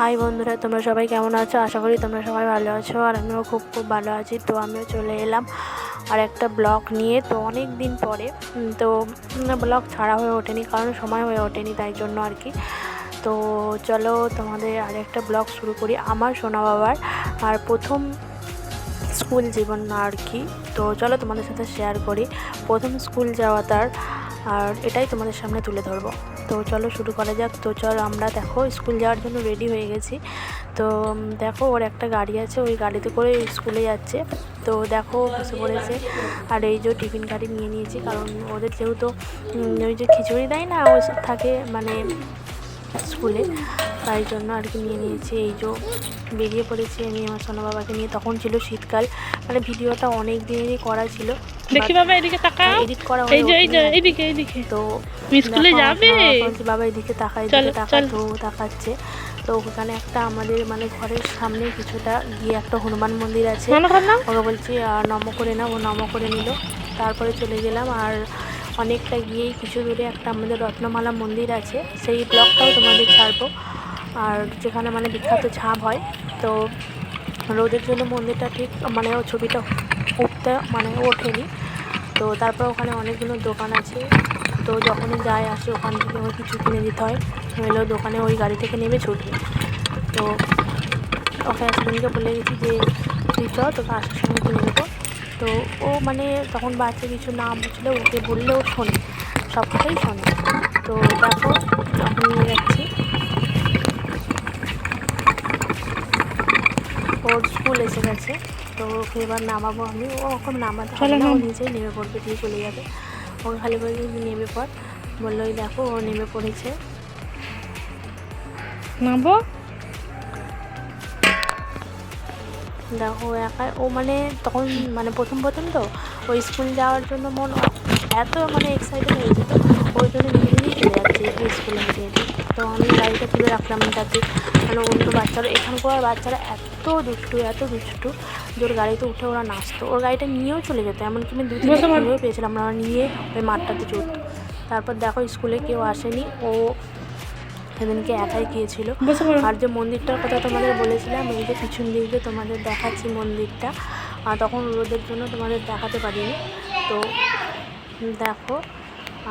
High বন্ধুরা, তোমরা সবাই কেমন আছো? আশা করি তোমরা সবাই ভালো আছো আর আমিও খুব খুব ভালো আছি। তো আমিও চলে এলাম আর একটা ব্লগ নিয়ে। তো অনেক দিন পরে তো ব্লগ ছাড়া হয়ে ওঠেনি কারণ সময় হয়ে ওঠেনি তাই জন্য আর কি। তো চলো তোমাদের আর একটা ব্লগ শুরু করি। আমার সোনা বাবার আর প্রথম স্কুল জীবন আর কি। তো চলো তোমাদের সাথে শেয়ার করি। প্রথম স্কুল যাওয়া তার আর এটাই তোমাদের সামনে তুলে ধরবো। তো চলো শুরু করা যাক। তো চল আমরা দেখো, স্কুল যাওয়ার জন্য রেডি হয়ে গেছি। তো দেখো ওর একটা গাড়ি আছে, ওই গাড়িতে করে স্কুলে যাচ্ছে। তো দেখো বসে পড়েছে। আর এই যে টিফিন গাড়ি নিয়ে নিয়েছি, কারণ ওদের যেহেতু ওই যে খিচুড়ি দেয় না ওই থাকে মানে স্কুলে। তাই জন্য আর কি নিয়ে নিয়েছি। এই যে বেরিয়ে পড়েছি আমি আমার সোনা বাবাকে নিয়ে। তখন ছিল শীতকাল। মানে ভিডিওটা অনেক দিনেরই করা ছিল। দেখি বাবা এদিকে তাকা এডিট করা এই যে এই যে হয়ে এইদিকে এইদিকে। তো স্কুলে যাবে? বাবা বলছে, বাবা এদিকে তাকা চলো, এদিকে তাকা তো ও তাকাচ্ছে। তো ওখানে একটা আমাদের মানে ঘরের সামনে কিছুটা গিয়ে একটা হনুমান মন্দির আছে। ওকে বলছি নম করে না ও নম করে নিল। তারপরে চলে গেলাম। আর অনেকটা গিয়েই কিছু দূরে একটা আমাদের রত্নমালা মন্দির আছে। সেই ব্লগটাও তোমাদের ছাড়বো। আর যেখানে মানে বিখ্যাত ঝাঁপ হয়, তো রোদের জন্য মন্দিরটা ঠিক মানে ও ছবিটা উঠতে মানে ওঠেনি। তো তারপর ওখানে অনেকগুলো দোকান আছে, তো যখনই যায় আসে ওখান থেকে ওর কিছু কিনে দিতে হয়। নইলেও দোকানে ওই গাড়ি থেকে নেমে ছুটবে। তো ওকে হাজবেন্ডকে বলে গেছি যে, তুই চ তোকে আসার সময় কিনে দেবো তো ও মানে তখন বাচ্চা কিছু না বুঝলে ওকে বললেও শোনে সব কথাই শোনে। তো দেখো এখন নিয়ে যাচ্ছি ওর স্কুল এসে গেছে। তো ওকে এবার নামাবো আমি। ও নামাতে হবে না ও নিজেই নেমে পড়বে দিয়ে চলে যাবে। ওকে খালি বলে নেমে পড়। বলল ওই দেখো ও নেমে পড়েছে। নাবো দেখো একা ও মানে তখন মানে প্রথম প্রথম তো ওই স্কুল যাওয়ার জন্য মন এত মানে এক্সাইটেড হয়ে যেত ওই জন্য নিজে নিজেই চলে যাচ্ছে স্কুলে হেঁটে হেঁটে তো আমি তুলে রাখলাম তাতে মানে অন্য বাচ্চারা এখানকার বাচ্চারা এত দুষ্টু এত দুষ্টু যে ওর গাড়িতে উঠে ওরা নাচতো। ওর গাড়িটা নিয়েও চলে যেত এমনকি আমি দু তিনটা পড়। পেয়েছিলাম আমরা নিয়ে ওই মাঠটাতে চড়তো। তারপর দেখো স্কুলে কেউ আসেনি ও সেদিনকে একাই গিয়েছিল। আর যে মন্দিরটার কথা তোমাদের বলেছিলাম এই যে পিছন দিক তোমাদের দেখাচ্ছি মন্দিরটা আর তখন রোদের জন্য তোমাদের দেখাতে পারিনি। তো দেখো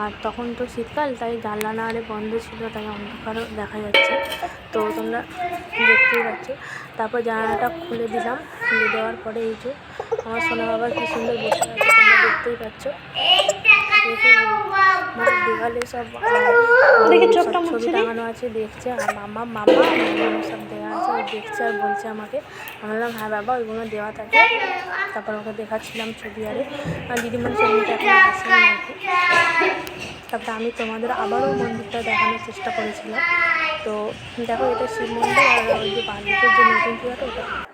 আর তখন তো শীতকাল, তাই জানলা না আরে বন্ধ ছিল, তাই অন্ধকারও দেখা যাচ্ছে। তো তোমরা দেখতেই পাচ্ছ। তারপর জানলাটা খুলে দিলাম, খুলে দেওয়ার পরে এই যে আমার সোনা বাবা কি সুন্দর বসে আছে, তোমরা দেখতেই পাচ্ছ। মানে সব দেখি চোখটা ছবি মুছে। টাঙানো আছে দেখছে। আর মামা মামা সব দেওয়া আছে। ও দেখছে আর বলছে আমাকে। আমি বললাম হ্যাঁ বাবা ওইগুলো দেওয়া থাকে। তারপর ওকে দেখাচ্ছিলাম ছবি আরে। আর দিদিমণি ছবিটা এখন তারপরে আমি তোমাদের আবারও মন্দিরটা দেখানোর চেষ্টা করেছিলাম। তো দেখো এটা শিব মন্দির আর ওই যে বালিকের যে নতুন চূড়াটা ওটা।